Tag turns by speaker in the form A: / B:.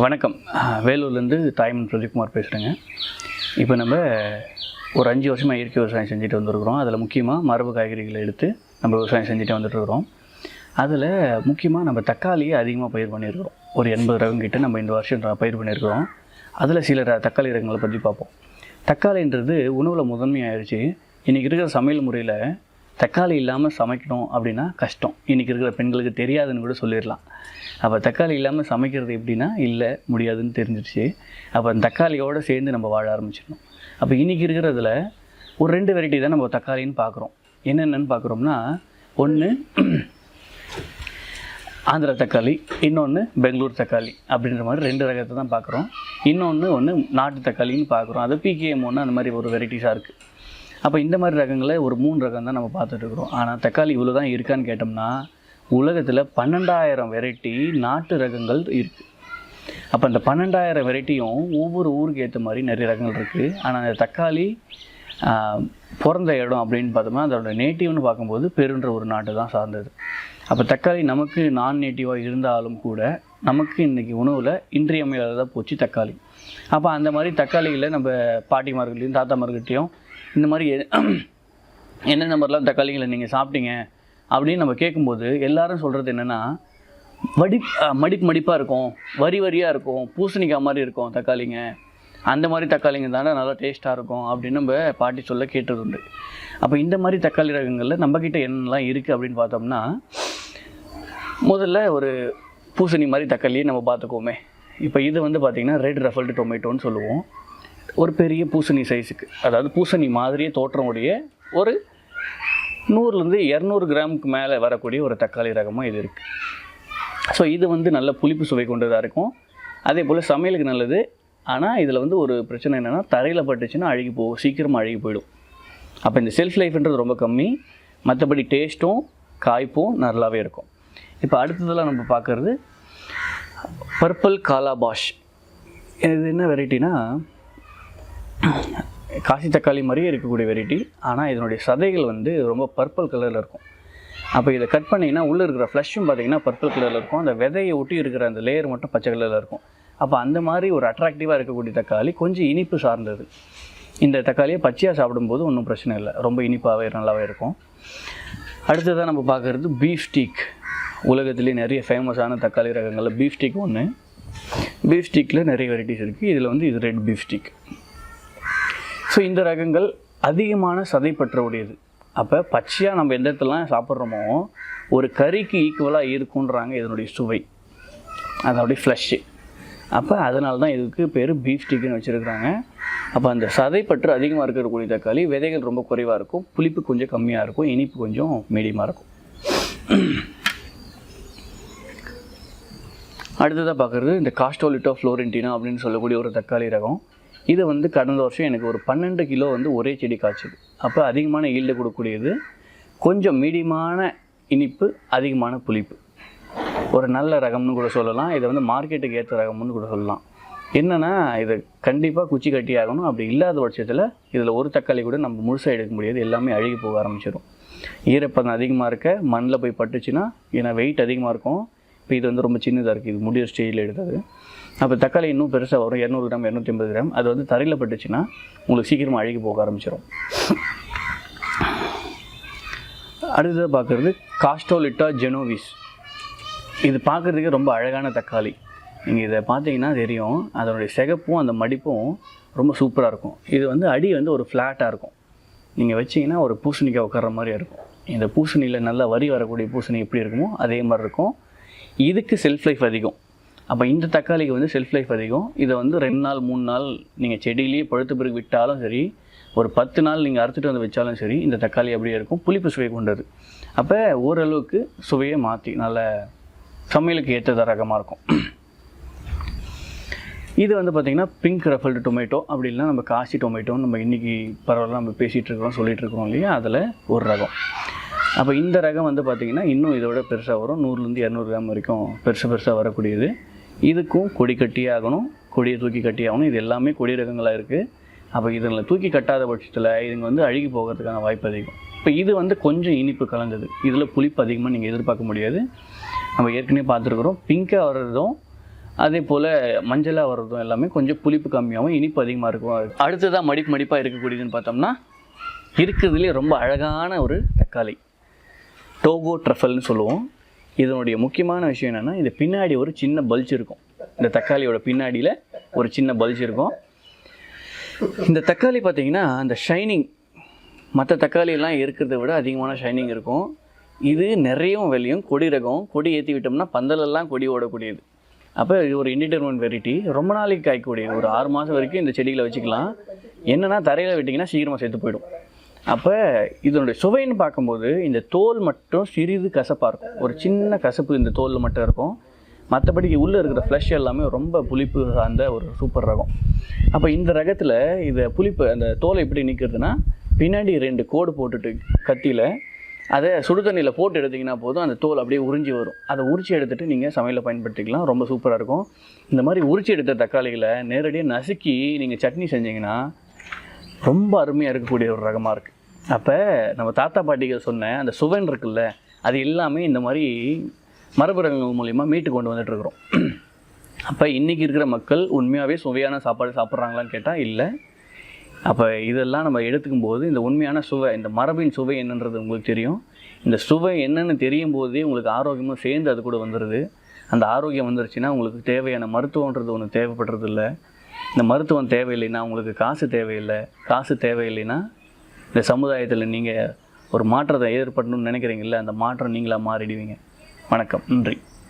A: வணக்கம். வேலூர்லேருந்து தாய்மன் பிரதீப்குமார் பேசுகிறேங்க இப்போ நம்ம ஒரு அஞ்சு வருஷமாக இயற்கை விவசாயம் செஞ்சுட்டு வந்திருக்கிறோம். அதில் முக்கியமாக மரபு காய்கறிகளை எடுத்து நம்ம விவசாயம் செஞ்சுட்டு வந்துட்டுருக்குறோம் அதில் முக்கியமாக நம்ம தக்காளியை அதிகமாக பயிர் பண்ணியிருக்கிறோம். ஒரு எண்பது ரகம் கிட்டே நம்ம இந்த வருஷம் பயிர் பண்ணியிருக்கிறோம். அதில் சில தக்காளி ரகங்களை பற்றி பார்ப்போம். தக்காளின்றது உணவில் முதன்மையாகிடுச்சு இன்றைக்கி இருக்கிற சமையல் முறையில் தக்காளி இல்லாமல் சமைக்கணும் அப்படின்னா கஷ்டம். இன்றைக்கி இருக்கிற பெண்களுக்கு தெரியாதுன்னு கூட சொல்லிடலாம். அப்போ தக்காளி இல்லாமல் சமைக்கிறது எப்படின்னா இல்லை முடியாதுன்னு தெரிஞ்சிருச்சு. அப்போ அந்த தக்காளியோடு சேர்ந்து நம்ம வாழ ஆரம்பிச்சிடணும். அப்போ இன்றைக்கி இருக்கிறதுல ஒரு ரெண்டு வெரைட்டி தான் நம்ம தக்காளின்னு பார்க்குறோம் என்னென்னு பார்க்குறோம்னா ஒன்று ஆந்திரா தக்காளி இன்னொன்று பெங்களூர் தக்காளி அப்படின்ற மாதிரி ரெண்டு ரகத்தை தான் பார்க்குறோம் இன்னொன்று ஒன்று நாட்டு தக்காளின்னு பார்க்குறோம் அது பிகேஎம் ஒன்று அந்த மாதிரி ஒரு வெரைட்டிஸாக இருக்குது அப்போ இந்த மாதிரி ரகங்களை ஒரு மூணு ரகம் தான் நம்ம பார்த்துட்டு இருக்கிறோம். ஆனால் தக்காளி இவ்வளோ தான் இருக்கான்னு கேட்டோம்னா உலகத்தில் பன்னெண்டாயிரம் வெரைட்டி நாட்டு ரகங்கள் இருக்குது அப்போ அந்த பன்னெண்டாயிரம் வெரைட்டியும் ஒவ்வொரு ஊருக்கு ஏற்ற மாதிரி நிறைய ரகங்கள் இருக்குது ஆனால் அந்த தக்காளி பிறந்த இடம் அப்படின்னு பார்த்தோம்னா அதோட நேட்டிவ்னு பார்க்கும்போது பெருன்ற ஒரு நாட்டு தான் சார்ந்தது. அப்போ தக்காளி நமக்கு நான் நேட்டிவாக இருந்தாலும் கூட நமக்கு இன்றைக்கி உணவில் இன்றியமையாததாக போச்சு தக்காளி. அப்போ அந்த மாதிரி தக்காளிகளை நம்ம பாட்டிமார்கிட்டையும் தாத்தாமார்கிட்டையும் இந்த மாதிரி எ- என்னென்ன மாதிரிலாம் தக்காளிகளை நீங்கள் சாப்பிட்டீங்க அப்படின்னு நம்ம கேட்கும்போது எல்லாரும் சொல்கிறது என்னென்னா வடி மடிப்பு மடிப்பாக இருக்கும் வரி வரியாக இருக்கும் பூசணிக்காய் மாதிரி இருக்கும் தக்காளிங்க. அந்த மாதிரி தக்காளிங்க தானே நல்லா டேஸ்ட்டாக இருக்கும் அப்படின்னு நம்ம பாட்டி சொல்ல கேட்டது உண்டு. அப்போ இந்த மாதிரி தக்காளி ரகங்களில் நம்மக்கிட்ட என்னெல்லாம் இருக்குது அப்படின்னு பார்த்தோம்னா முதல்ல ஒரு பூசணி மாதிரி தக்காளியை நம்ம பார்த்துக்குவோமே. இப்போ இது வந்து பார்த்திங்கன்னா ரெட் ரஃபல்டு டொமேட்டோன்னு சொல்லுவோம். ஒரு பெரிய பூசணி சைஸுக்கு அதாவது பூசணி மாதிரியே தோற்றமுடைய ஒரு நூறுலேருந்து இரநூறு கிராமுக்கு மேலே வரக்கூடிய ஒரு தக்காளி ரகமாக இது இருக்குது ஸோ இது வந்து நல்ல புளிப்பு சுவை கொண்டதாக இருக்கும். அதே போல் சமையலுக்கு நல்லது. ஆனால் இதில் வந்து ஒரு பிரச்சனை என்னென்னா தரையில் பட்டுச்சுன்னா அழுகி போகும் சீக்கிரமாக அழுகி போயிடும். அப்போ இந்த செல்ஃப் லைஃப்ன்றது ரொம்ப கம்மி. மற்றபடி டேஸ்ட்டும் காய்ப்பும் நல்லாவே இருக்கும். இப்போ அடுத்ததெல்லாம் நம்ம பார்க்குறது பர்பிள் காலாபாஷ் இது என்ன வெரைட்டினா காசி தக்காளி மாதிரியே இருக்கக்கூடிய வெரைட்டி ஆனால் இதனுடைய சதைகள் வந்து ரொம்ப பர்பிள் கலரில் இருக்கும். அப்போ இதை கட் பண்ணிங்கன்னா உள்ளே இருக்கிற ஃப்ளஷும் பார்த்தீங்கன்னா பர்பிள் கலரில் இருக்கும். அந்த விதையை ஒட்டி இருக்கிற அந்த லேயர் மட்டும் பச்சை கலரில் இருக்கும். அப்போ அந்த மாதிரி ஒரு அட்ராக்டிவாக இருக்கக்கூடிய தக்காளி கொஞ்சம் இனிப்பு சார்ந்தது. இந்த தக்காளியை பச்சையாக சாப்பிடும்போது ஒன்றும் பிரச்சனை இல்லை. ரொம்ப இனிப்பாகவே நல்லாவே இருக்கும். அடுத்ததாக நம்ம பார்க்குறது பீஃப் ஸ்டீக் உலகத்துலேயே நிறைய ஃபேமஸான தக்காளி ரகங்களில் பீஃப் ஸ்டீக் ஒன்று பீஃப் ஸ்டீக்கில் நிறைய வெரைட்டிஸ் இருக்குது இதில் வந்து இது ரெட் பீஃப் ஸ்டீக் ஸோ இந்த ரகங்கள் அதிகமான சதைப்பற்ற உடையது அப்போ பச்சையாக நம்ம எந்த இடத்துலலாம் சாப்பிட்றோமோ ஒரு கறிக்கு ஈக்குவலாக இருக்குன்றாங்க இதனுடைய சுவை. அதனுடைய ஃப்ளஷ்ஷு அப்போ அதனால தான் இதுக்கு பேர் பீஃப் ஸ்டிக்குன்னு வச்சுருக்குறாங்க. அப்போ அந்த சதைப்பற்று அதிகமாக இருக்கக்கூடிய தக்காளி விதைகள் ரொம்ப குறைவாக இருக்கும். புளிப்பு கொஞ்சம் கம்மியாக இருக்கும். இனிப்பு கொஞ்சம் மீடியமாக இருக்கும். அடுத்ததாக பார்க்குறது இந்த காஸ்டோலிட்டோ ஃப்ளோரென்டினா அப்படின்னு சொல்லக்கூடிய ஒரு தக்காளி ரகம். இது வந்து கடந்த வருஷம் எனக்கு ஒரு பன்னெண்டு கிலோ வந்து ஒரே செடி காய்ச்சுது. அப்போ அதிகமான ஈல்டு கொடுக்கக்கூடியது கொஞ்சம் மீடியமான இனிப்பு அதிகமான புளிப்பு. ஒரு நல்ல ரகம்னு கூட சொல்லலாம். இதை வந்து மார்க்கெட்டுக்கு ஏற்ற ரகம்னு கூட சொல்லலாம். என்னென்னா இது கண்டிப்பாக குச்சி கட்டி ஆகணும். அப்படி இல்லாத பட்சத்தில் இதில் ஒரு தக்காளி கூட நம்ம முழுசாக எடுக்க முடியாது. எல்லாமே அழுகி போக ஆரம்பிச்சிடும் ஈரப்பதம் அதிகமாக இருக்க மண்ணில் போய் பட்டுச்சுன்னா ஏன்னா வெயிட் அதிகமாக இருக்கும். இப்போ இது வந்து ரொம்ப சின்னதாக இருக்குது இது முடிய ஸ்டேஜில் எடுத்தது. அப்போ தக்காளி இன்னும் பெருசாக வரும். இரநூறு கிராம் இரநூத்தி ஐம்பது கிராம். அது வந்து தரையில் பட்டுச்சுன்னா உங்களுக்கு சீக்கிரமாக அழுகி போக ஆரம்பிச்சிடும் அடுத்தது பார்க்குறது காஸ்டோலிட்டா ஜெனோவிஸ் இது பார்க்குறதுக்கு ரொம்ப அழகான தக்காளி. நீங்கள் இதை பார்த்தீங்கன்னா தெரியும். அதனுடைய சிகப்பும் அந்த மடிப்பும் ரொம்ப சூப்பராக இருக்கும். இது வந்து அடி வந்து ஒரு ஃப்ளாட்டாக இருக்கும். நீங்கள் வச்சீங்கன்னா ஒரு பூசணிக்காய் உட்கார்ற மாதிரி இருக்கும். இந்த பூசணியில் நல்லா வரி வரக்கூடிய பூசணி எப்படி இருக்குமோ அதே மாதிரி இருக்கும். இதுக்கு செல்ஃப் லைஃப் அதிகம். அப்போ இந்த தக்காளிக்கு வந்து செல்ஃப் லைஃப் அதிகம். இதை வந்து ரெண்டு நாள் மூணு நாள் நீங்கள் செடியிலேயே பழுத்து பிறகு விட்டாலும் சரி ஒரு பத்து நாள் நீங்கள் அறுத்துட்டு வந்து வச்சாலும் சரி இந்த தக்காளி அப்படியே இருக்கும். புளிப்பு சுவை கொண்டது. அப்போ ஓரளவுக்கு சுவையை மாற்றி நல்ல சமையலுக்கு ஏற்ற ரகமாக இருக்கும். இது வந்து பார்த்திங்கன்னா பிங்க் ரஃபல்டு டொமேட்டோ அப்படி இல்லைன்னா நம்ம காசி டொமேட்டோன்னு நம்ம இன்றைக்கி பரவாயில்ல நம்ம பேசிகிட்டு இருக்கிறோம் சொல்லிகிட்டு இருக்கிறோம் இல்லையா? அதில் ஒரு ரகம். அப்போ இந்த ரகம் வந்து பார்த்திங்கன்னா இன்னும் இதோட பெருசாக வரும். நூறுலேருந்து இரநூறு கிராம் வரைக்கும் பெருசு பெருசாக வரக்கூடியது. இதுக்கும் கொடி கட்டி ஆகணும் கொடியை தூக்கி கட்டி ஆகணும். இது எல்லாமே கொடி ரகங்களாக இருக்குது அப்போ இதில் தூக்கி கட்டாத பட்சத்தில் இதுங்க வந்து அழுகி போகிறதுக்கான வாய்ப்பு அதிகம். இப்போ இது வந்து கொஞ்சம் இனிப்பு கலந்தது. இதில் புளிப்பு அதிகமாக நீங்கள் எதிர்பார்க்க முடியாது. நம்ம ஏற்கனவே பார்த்துருக்குறோம். பிங்காக வர்றதும் அதே போல் மஞ்சளாக வர்றதும் எல்லாமே கொஞ்சம் புளிப்பு கம்மியாகவும் இனிப்பு அதிகமாக இருக்கும். அடுத்ததாக மடிப்பு மடிப்பாக இருக்கக்கூடியதுன்னு பார்த்தோம்னா இருக்கிறதுலே ரொம்ப அழகான ஒரு தக்காளி. டோகோ ட்ரஃபல்னு சொல்லுவோம். இதனுடைய முக்கியமான விஷயம் என்னென்னா இது பின்னாடி ஒரு சின்ன பல்ஜ் இருக்கும். இந்த தக்காளியோட பின்னாடியில் ஒரு சின்ன பல்ஜ் இருக்கும். இந்த தக்காளி பார்த்தீங்கன்னா அந்த ஷைனிங் மற்ற தக்காளியெல்லாம் இருக்கிறத விட அதிகமான ஷைனிங் இருக்கும். இது நிறையும் விலையும் கொடி ரகம் கொடி ஏற்றி விட்டோம்னா பந்தலெல்லாம் கொடி ஓடக்கூடியது. அப்போ இது ஒரு இன்டிடர்மெண்ட் வெரைட்டி ரொம்ப நாளைக்கு காய்க்கக்கூடிய ஒரு ஆறு மாதம் வரைக்கும் இந்த செடிகளை வச்சுக்கலாம். என்னென்னா தரையில் விட்டிங்கன்னா சீக்கிரமாக செத்து போயிடும். அப்போ இதனுடைய சுவைன்னு பார்க்கும்போது இந்த தோல் மட்டும் சிறிது கசப்பாக இருக்கும். ஒரு சின்ன கசப்பு இந்த தோலில் மட்டும் இருக்கும். மற்றபடி உள்ளே இருக்கிற ஃப்ளஷ் எல்லாமே ரொம்ப புளிப்பு சார்ந்த ஒரு சூப்பர் ரகம். அப்போ இந்த ரகத்தில் இதை புளிப்பு அந்த தோலை எப்படி நிற்கிறதுனா பின்னாடி ரெண்டு கோடு போட்டுட்டு கத்தியில் அதை சுடு தண்ணியில் போட்டு எடுத்திங்கன்னா போதும் அந்த தோல் அப்படியே உறிஞ்சி வரும். அதை உரிச்சி எடுத்துகிட்டு நீங்கள் சமையலில் பயன்படுத்திக்கலாம். ரொம்ப சூப்பராக இருக்கும். இந்த மாதிரி உரிச்சி எடுத்த தக்காளிகளை நேரடியாக நசுக்கி நீங்கள் சட்னி செஞ்சீங்கன்னா ரொம்ப அருமையாக இருக்கக்கூடிய ஒரு ரகமாக இருக்குது அப்போ நம்ம தாத்தா பாட்டிகள் சொன்ன அந்த சுவன் இருக்குல்ல அது எல்லாமே இந்த மாதிரி மரபு ரகங்கள் மூலிமா மீட்டு கொண்டு வந்துட்டுருக்குறோம் அப்போ இன்றைக்கி இருக்கிற மக்கள் உண்மையாகவே சுவையான சாப்பாடு சாப்பிட்றாங்களான்னு கேட்டால் இல்லை. அப்போ இதெல்லாம் நம்ம எடுத்துக்கும் போது இந்த உண்மையான சுவை இந்த மரபின் சுவை என்னன்றது உங்களுக்கு தெரியும். இந்த சுவை என்னென்னு தெரியும் போதே உங்களுக்கு ஆரோக்கியமும் சேர்ந்து அது கூட வந்துடுது அந்த ஆரோக்கியம் வந்துருச்சுன்னா உங்களுக்கு தேவையான மருத்துவன்றது ஒன்று தேவைப்படுறது இல்லை இந்த மருத்துவம் தேவையில்லைன்னா உங்களுக்கு காசு தேவையில்லை. காசு தேவையில்லைன்னா இந்த சமுதாயத்தில் நீங்கள் ஒரு மாற்றத்தை ஏற்படணும்னு நினைக்கிறீங்களா அந்த மாற்றம் நீங்களாக மாறிடுவீங்க. வணக்கம். நன்றி.